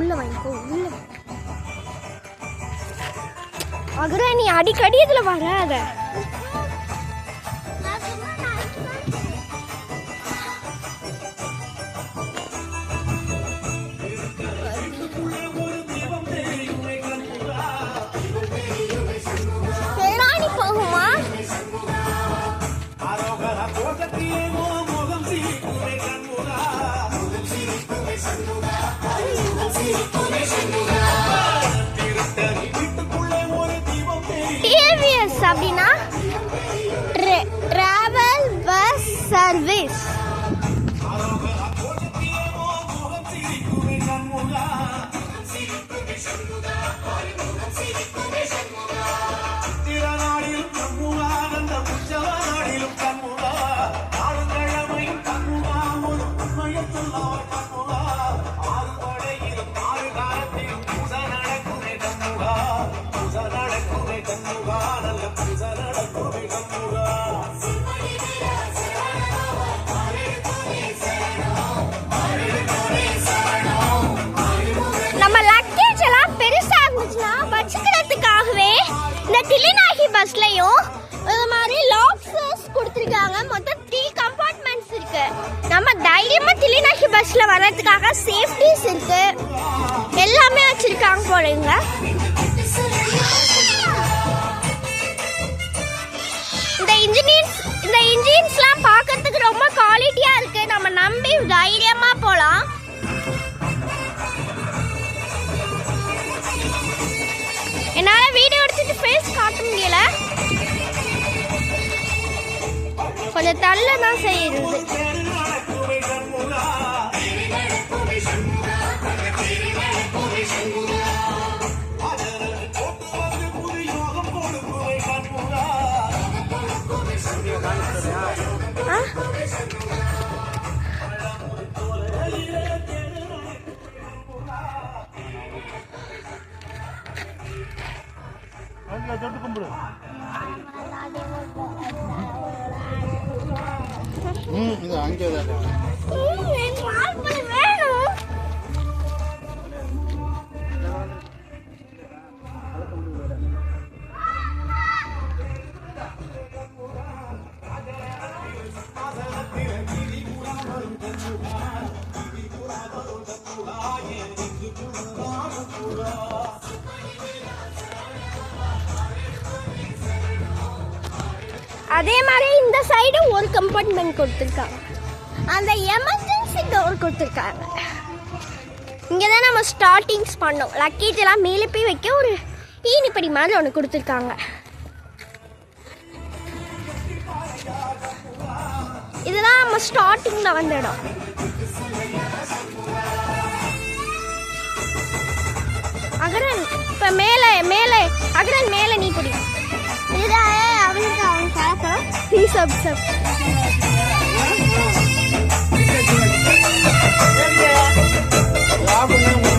உள்ள வாங்கிக்கோ உள்ள அகர நீ அடிக்கடி இதுல வராத. டிவிஎஸ் அப்படின்னா ட்ராவல் பஸ் சர்வீஸ் இந்த தில்லிநாயகி பஸ்லயும் இது மாதிரி லாக்ஸஸ் கொடுத்துருக்காங்க. மொத்தம் த்ரீ கம்பார்ட்மெண்ட்ஸ் இருக்கு. நம்ம தைரியமா தில்லிநாயகி பஸ்ல வர்றதுக்காக சேஃப்டிஸ் இருக்கு. எல்லாமே வச்சிருக்காங்க போலங்க இந்த இன்ஜினியர்ஸ் இந்த இன்ஜின்ஸ்லாம் பார்க்கறதுக்கு ரொம்ப குவாலிட்டியா இருக்கு. நம்ம நம்பி தைரியமா கொஞ்சம் தள்ள தான் செய்யுது. தேடு ம் இது அங்கே தான். ம், அதே மாதிரி இந்த சைடு ஒரு கம்பார்ட்மெண்ட் கொடுத்துருக்காங்க. அந்த எமர்ஜென்சி டோர் கொடுத்துருக்காங்க. இங்கே தான் நம்ம ஸ்டார்டிங்ஸ் பண்ணோம். லக்கேஜ் எல்லாம் மேலே போய் வைக்க ஒரு ஈனிப்படி மாதிரி ஒன்று கொடுத்துருக்காங்க. இதுதான் நம்ம ஸ்டார்டிங்கில் வந்த இடம். அகரன் இப்போ மேலே மேலே அகரன் மேலே நீ பிடி இதுதான் Peace up, sir. Up.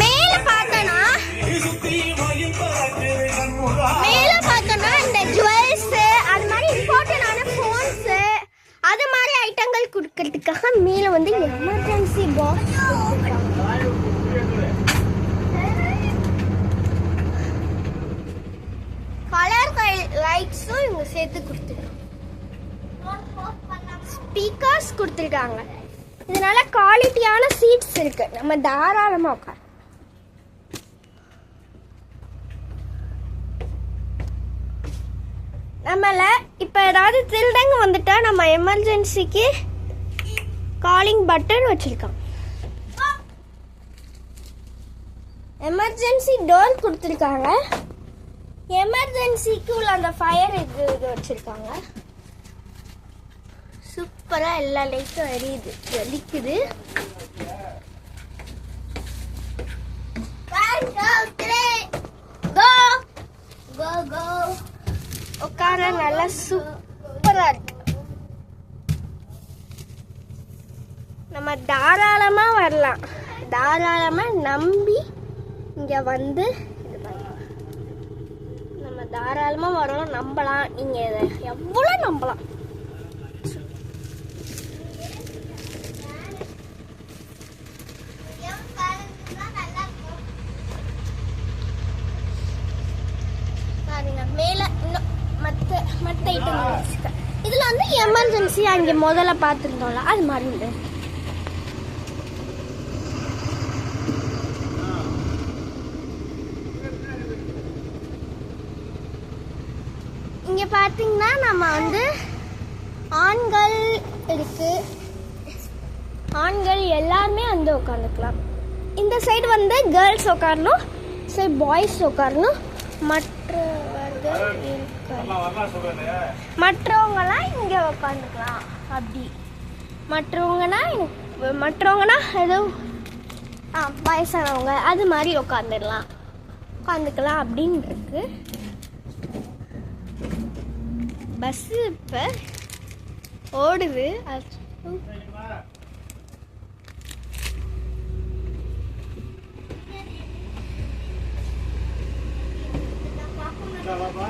மேல பார்த்தோன்னா மேல பார்த்தோன்னா இந்த ஜுவல்ஸ் அது மாதிரி இம்பார்ட்டன்டான ஃபோன்ஸ் அது மாதிரி ஐட்டங்கள் கொடுக்கறதுக்காக மேல வந்து எமர்ஜென்சி பாக்ஸ் கலர் லைட்ஸும் இவங்க சேர்த்து கொடுத்துருக்காங்க ஸ்பீக்கர்ஸ் கொடுத்துருக்காங்க. இதனால குவாலிட்டியான சீட்ஸ் இருக்கு. நம்ம தாராளமா உட்கார். நம்மள இப்போ ஏதாவது திருடங்க வந்துட்டா நம்ம எமர்ஜென்சிக்கு காலிங் பட்டன் வச்சிருக்கோம் எமர்ஜென்சி டோர் கொடுத்துருக்காங்க. எமர்ஜென்சிக்கு உள்ள அந்த ஃபயர் இது இது வச்சுருக்காங்க. சூப்பராக எல்லா லைட்டும் எரியுது ஜலிக்குது. உட்கார நல்லா சூப்பராக இருக்கு. நம்ம தாராளமாக வரலாம். தாராளமாக நம்பி இங்கே வந்து நம்ம தாராளமாக வரோம் நம்பலாம். நீங்கள் இதை எவ்வளோ நம்பலாம்? மற்ற ஐட்டம் இதில் வந்து எமர்ஜென்சி அங்கே முதல்ல பார்த்துருந்தோம்ல அது மாதிரி உண்டு இங்கே பார்த்தீங்கன்னா நம்ம வந்து ஆண்கள் இருக்கு. ஆண்கள் எல்லாருமே வந்து உட்காந்துக்கலாம் இந்த சைடு வந்து கேர்ள்ஸ் உட்காரணும் சைடு பாய்ஸ் உட்காரணும். மற்ற மற்றவங்கலாம் இங்கே உட்காந்துக்கலாம். அப்படி. மற்றவங்கன்னா மற்றவங்கன்னா ஏதோ ஆ வயசானவங்க அது மாதிரி உட்காந்துடலாம் உட்காந்துக்கலாம் அப்படின்னு இருக்கு பஸ்ஸு இப்போ ஓடுது. அது बाबा